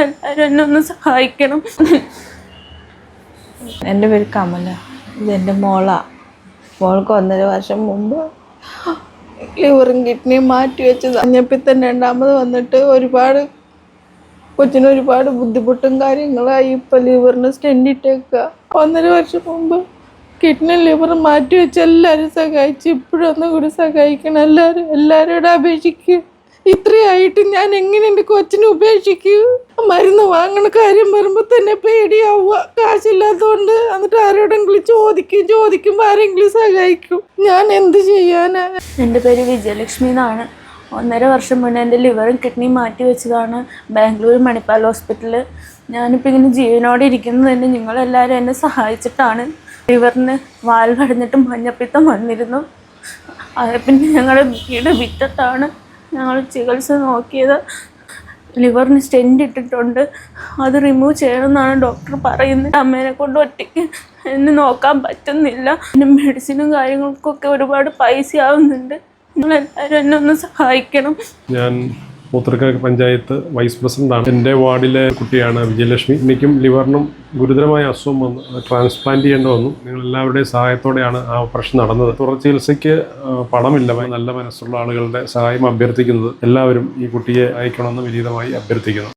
നിങ്ങളെല്ലാവരും എന്നെ ഒന്ന് സഹായിക്കണം. എന്റെ പേര് കമല. ഇതെന്റെ മോളാ. മോൾക്ക് ഒന്നര വർഷം മുമ്പ് ലിവറും കിഡ്നിയും മാറ്റി വെച്ച് തന്നെ രണ്ടാമത് വന്നിട്ട് ഒരുപാട് കൊച്ചിന് ഒരുപാട് ബുദ്ധിമുട്ടും കാര്യങ്ങളായി. ഇപ്പം ലിവറിന് സ്റ്റെൻഡ് ഇട്ടേക്കുക ഒന്നര വർഷം മുമ്പ് കിഡ്നി ലിവർ മാറ്റി വെച്ച് എല്ലാവരും സഹായിച്ചു ഇപ്പോഴൊന്നും കൂടി സഹായിക്കണം. എല്ലാവരും എല്ലാവരോടും അപേക്ഷിക്കുക ഇത്രയായിട്ട് ഞാൻ എങ്ങനെ എന്റെ കൊച്ചിനെ ഉപേക്ഷിക്കൂ? മരുന്ന് വാങ്ങണ കാര്യം വരുമ്പോൾ തന്നെ പേടിയാവുക. കാശില്ലാത്തതുകൊണ്ട് എന്നിട്ട് ആരോടെങ്കിലും ചോദിക്കും ചോദിക്കുമ്പോൾ ആരെങ്കിലും സഹായിക്കും. ഞാൻ എന്ത് ചെയ്യാനാ? എന്റെ പേര് വിജയലക്ഷ്മി എന്നാണ്. ഒന്നര വർഷം മുന്നേ എന്റെ ലിവറും കിഡ്നിയും മാറ്റി വെച്ചതാണ് ബാംഗ്ലൂർ മണിപ്പാൽ ഹോസ്പിറ്റലിൽ ഞാനിപ്പോൾ ഇങ്ങനെ ജീവനോടെ ഇരിക്കുന്നത് തന്നെ നിങ്ങളെല്ലാവരും എന്നെ സഹായിച്ചിട്ടാണ്. ലിവറിന് വാൽ കടഞ്ഞിട്ട് മഞ്ഞപ്പിത്തം വന്നിരുന്നു. പിന്നെ ഞങ്ങളുടെ വീട് വിറ്റിട്ടാണ് ഞങ്ങൾ ചികിത്സ നോക്കിയത് ലിവറിന് സ്റ്റെൻഡ് ഇട്ടിട്ടുണ്ട്. അത് റിമൂവ് ചെയ്യണമെന്നാണ് ഡോക്ടർ പറയുന്നത്. അമ്മേനെ കൊണ്ട് ഒറ്റയ്ക്ക് എന്നെ നോക്കാൻ പറ്റുന്നില്ല. പിന്നെ മെഡിസിനും കാര്യങ്ങൾക്കൊക്കെ ഒരുപാട് പൈസ ആവുന്നുണ്ട് നിങ്ങളെല്ലാവരും എന്നെ ഒന്ന് സഹായിക്കണം. ഞാൻ മൂത്രക്കര പഞ്ചായത്ത് വൈസ് പ്രസിഡന്റാണ്. എന്റെ വാർഡിലെ കുട്ടിയാണ് വിജയലക്ഷ്മി. എനിക്കും ലിവറിനും ഗുരുതരമായ അസുഖം വന്നു. ട്രാൻസ്പ്ലാന്റ് ചെയ്യേണ്ടി വന്നു. നിങ്ങൾ എല്ലാവരുടെയും സഹായത്തോടെയാണ് ആ ഓപ്പറേഷൻ നടന്നത്. തുടർ ചികിത്സയ്ക്ക് പണമില്ല. നല്ല മനസ്സുള്ള ആളുകളുടെ സഹായം അഭ്യർത്ഥിക്കുന്നത് എല്ലാവരും ഈ കുട്ടിയെ അയക്കണമെന്ന് വിനീതമായി അഭ്യർത്ഥിക്കുന്നു.